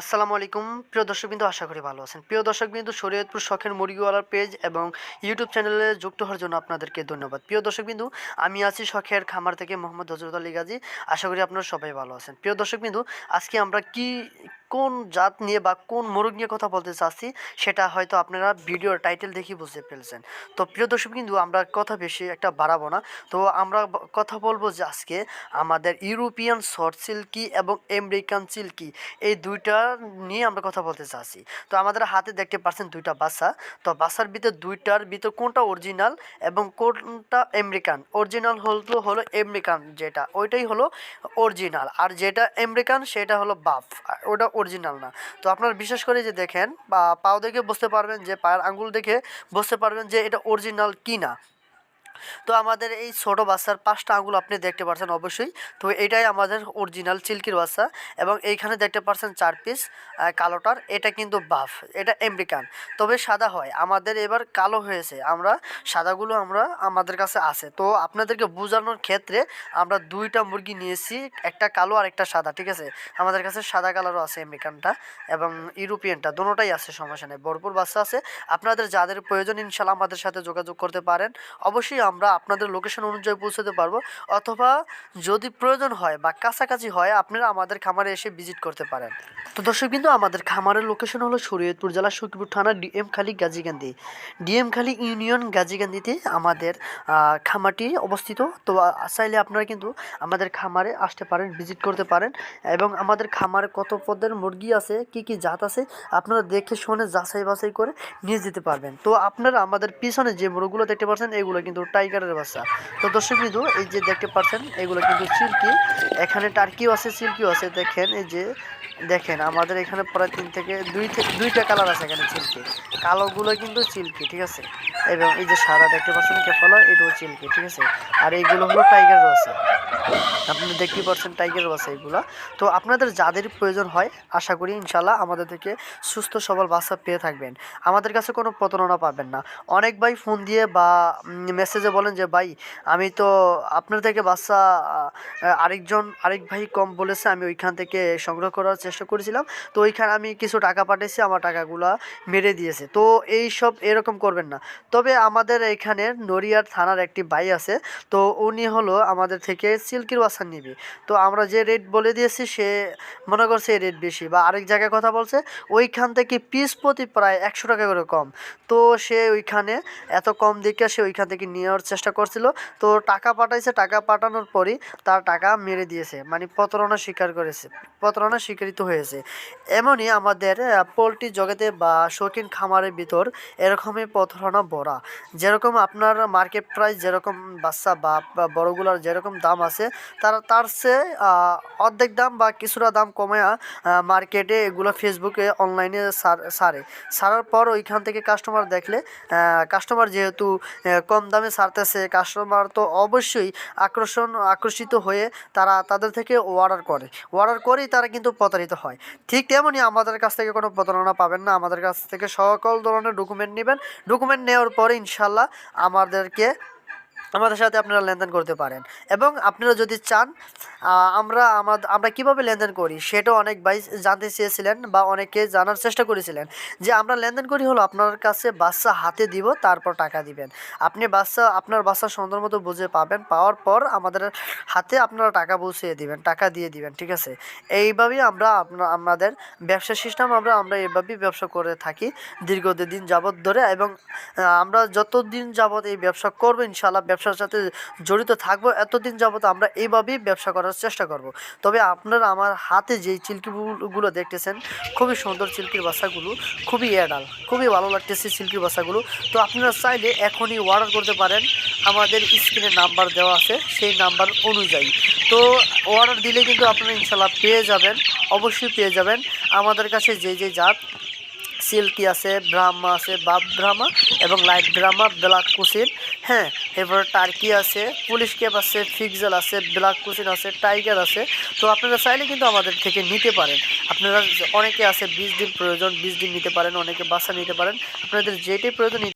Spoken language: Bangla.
আসসালামু আলাইকুম। প্রিয় দর্শকবৃন্দ, আশা করি ভালো আছেন। প্রিয় দর্শকবৃন্দ, শরীয়তপুর শখের মুরগিওয়ালার পেজ এবং ইউটিউব চ্যানেলে যুক্ত হওয়ার জন্য আপনাদেরকে ধন্যবাদ। প্রিয় দর্শকবৃন্দ, আমি আছি শখের খামার থেকে মোহাম্মদ হজরত আলী গাজী। আশা করি আপনারা সবাই ভালো আছেন। প্রিয় দর্শকবৃন্দ, আজকে আমরা কি কোন জাত নিয়ে বা কোন মোরগ নিয়ে কথা বলতে চাচ্ছি, সেটা হয়তো আপনারা ভিডিওর টাইটেল দেখেই বুঝতে পেরেছেন। তো প্রিয় দর্শক কিন্তু আমরা কথা বেশি একটা বাড়াবো না। তো আমরা কথা বলব যে আজকে আমাদের ইউরোপিয়ান শর্ট সিল্কি এবং আমেরিকান সিল্কি, এই দুইটা নিয়ে আমরা কথা বলতে চাচ্ছি। তো আমাদের হাতে দেখতে পাচ্ছেন দুইটা বাচ্চা। তো বাচ্চার ভিতর দুইটার ভিতর কোনটা অরিজিনাল এবং কোনটা আমেরিকান? অরিজিনাল হলো হলো আমেরিকান যেটা, ওইটাই হলো অরিজিনাল আর যেটা আমেরিকান, সেটা হলো বাফ। ওটা অরিজিনাল না। তো আপনারা বিশেষ করে যে দেখেন বা পাও দেখে বুঝতে পারবেন যে পায়ের আঙ্গুল দেখে বুঝতে পারবেন যে এটা অরিজিনাল কি না তো আমাদের এই ছোটো বাচ্চার পাঁচটা আঙুল আপনি দেখতে পাচ্ছেন অবশ্যই। তো এটাই আমাদের অরিজিনাল চিল্কির বাচ্চা এবং এইখানে দেখতে পাচ্ছেন চার পিস কালোটার। এটা কিন্তু বাফ এটা আমেরিকান তবে সাদা হয়। আমাদের এবার কালো হয়েছে। আমরা সাদাগুলো আমরা, আমাদের কাছে আছে। তো আপনাদেরকে বোঝানোর ক্ষেত্রে আমরা দুইটা মুরগি নিয়েছি, একটা কালো আর একটা সাদা, ঠিক আছে? আমাদের কাছে সাদা কালারও আছে আমেরিকানটা এবং ইউরোপিয়ানটা দুটোটাই আছে, সমস্যা নেই। ভরপুর বাচ্চা আছে। আপনাদের যাদের প্রয়োজন ইনশাল্লাহ আমাদের সাথে যোগাযোগ করতে পারেন। অবশ্যই আমরা আপনাদের লোকেশন অনুযায়ী পৌঁছাতে পারব। অথবা যদি প্রয়োজন হয় বা কাছাকাছি হয়, আপনারা আমাদের খামারে এসে ভিজিট করতে পারেন। তো দর্শক কিন্তু আমাদের খামারের লোকেশন হলো শরীয়তপুর জেলা সখীপুর থানা ডিএম খালি গাজীকান্দি ডিএম খালি ইউনিয়ন গাজীকান্দিতে আমাদের খামারটি অবস্থিত। তো চাইলে আপনারা কিন্তু আমাদের খামারে আসতে পারেন ভিজিট করতে পারেন। এবং আমাদের খামারে কত পদের মুরগি আছে, কি কি জাত আছে, আপনারা দেখে শুনে যাচাই বাছাই করে নিয়ে যেতে পারবেন। তো আপনারা আমাদের পিছনে যে মুরগগুলো দেখতে পাচ্ছেন, এগুলো কিন্তু টাইগারের বাচ্চা। তো দর্শক বিন্দু, এই যে দেখতে পাচ্ছেন, এগুলো কিন্তু সিল্কি। এখানে টার্কিও আছে, সিল্কিও আছে। দেখেন, এই যে দেখেন, আমাদের এখানে প্রায় তিন থেকে দুই থেকে দুইটা কালার আছে এখানে চিল্কি কালোগুলো কিন্তু চিল্কি ঠিক আছে? এবং এই যে সাদা দেখতে পাচ্ছেন কেফলা এটাও চিল্কি ঠিক আছে? আর এইগুলো হলো টাইগার বাচ্চা। আপনি দেখতে পাচ্ছেন টাইগার বাচ্চা এগুলো। তো আপনাদের যাদের প্রয়োজন হয়, আশা করি ইনশাল্লাহ আমাদের থেকে সুস্থ, সবল বাচ্চা পেয়ে থাকবেন। আমাদের কাছে কোনো প্রতারণা পাবেন না। অনেক ভাই ফোন দিয়ে বা মেসেজে বলেন যে, ভাই, আমি তো আপনার থেকে বাচ্চা আরেকজন, আরেক ভাই কম বলেছে, আমি ওইখান থেকে সংগ্রহ করার চেষ্টা করেছিলাম। তো ওইখানে আমি কিছু টাকা পাঠিয়েছি আমার টাকাগুলো মেরে দিয়েছে। তো এই সব এরকম করবেন না। তবে আমাদের এখানে নড়িয়ার থানার একটি ভাই আছে, তো উনি হলো আমাদের থেকে সিল্কির বাচ্চা নিবে। তো আমরা যে রেট বলে দিয়েছি, সে মনে করছে এই রেট বেশি বা আরেক জায়গায় কথা বলছে, ওইখান থেকে পিস প্রতি প্রায় একশো টাকা করে কম। তো সে ওইখানে এত কম দেখে সে ওইখান থেকে নেওয়ার চেষ্টা করছিল। তো টাকা পাঠাইছে টাকা পাঠানোর পরই তার টাকা মেরে দিয়েছে। মানে প্রতারণা স্বীকার করেছে। প্রতারণা স্বীকৃত হয়েছে। এমনই আমাদের পোলট্রি জগতে বা শৌখিন খামারের ভিতর এরকমই প্রতারণা ভরা। যেরকম আপনার মার্কেট প্রাইস যেরকম বাচ্চা বা বড়গুলোর যেরকম দাম আছে তারা তার আহ, অর্ধেক দাম বা কিছুটা দাম কমে মার্কেটে এগুলো ফেসবুকে অনলাইনে সারে সারার পর ওইখান থেকে কাস্টমার দেখলে কাস্টমার যেহেতু কম দামে সারতেছে কাস্টমার তো অবশ্যই আকর্ষণ, আকর্ষিত হয়ে তারা তাদের থেকে অর্ডার করে। অর্ডার করেই তারা কিন্তু প্রতারিত হয়। ঠিক তেমনই আমাদের কাছ থেকে কোনো প্রতারণা পাবেন না। আমাদের কাছ থেকে সকল ধরনের ডকুমেন্ট নেবেন। ডকুমেন্ট নেওয়ার পরে ইনশাল্লাহ আমাদেরকে, আমাদের সাথে আপনারা লেনদেন করতে পারেন। এবং আপনারা যদি চান আমরা আমরা কীভাবে লেনদেন করি সেটাও অনেক ভাই জানতে চেয়েছিলেন বা অনেকে জানার চেষ্টা করেছিলেন যে আমরা লেনদেন করি হলো আপনার কাছে বাচ্চা হাতে দিব, তারপর টাকা দিবেন। আপনি বাচ্চা, আপনার বাচ্চা সুন্দর মতো বুঝে পাবেন, পাওয়ার পর আমাদের হাতে আপনারা টাকা পৌঁছে দিবেন, টাকা দিয়ে দিবেন, ঠিক আছে? এইভাবেই আমরা আপনা- আমাদের ব্যবসা সিস্টেম আমরা আমরা এইভাবেই ব্যবসা করে থাকি দীর্ঘদিন যাবৎ ধরে এবং আমরা যতদিন যাবৎ এই ব্যবসা করব ইনশাল্লাহ ব্যবসার সাথে জড়িত থাকব, এতদিন যাবৎ আমরা এইভাবেই ব্যবসা করার চেষ্টা করব। তবে আপনারা আমার হাতে যেই চিল্কিগুলো দেখতেছেন, খুবই সুন্দর চিল্কির বাসাগুলো, খুবই অ্যাডাল, খুবই ভালো লাগতেছে চিল্কির বাসাগুলো। তো আপনারা চাইলে এখনই অর্ডার করতে পারেন। আমাদের স্ক্রিনে নাম্বার দেওয়া আছে, সেই নাম্বার অনুযায়ী। তো অর্ডার দিলে কিন্তু আপনারা ইনশাল্লাহ পেয়ে যাবেন, অবশ্যই পেয়ে যাবেন। আমাদের কাছে যে যে জাত, সিল্কি আছে, ব্রাহ্মা আছে, বাপ ব্রাহ্মা এবং লাইট ব্রাহ্মা ব্ল্যাক কুসিন হ্যাঁ এরপর টার্কি আছে, পুলিশ ক্যাপ আছে, ফিক্সেল আছে, ব্ল্যাক কুসিন আছে, টাইগার আছে। তো আপনারা চাইলে কিন্তু আমাদের থেকে নিতে পারেন। আপনারা অনেকে আছে, বিশ দিন প্রয়োজন, বিশ দিন নিতে পারেন, অনেকে বাসা নিতে পারেন। আপনাদের যেটাই প্রয়োজন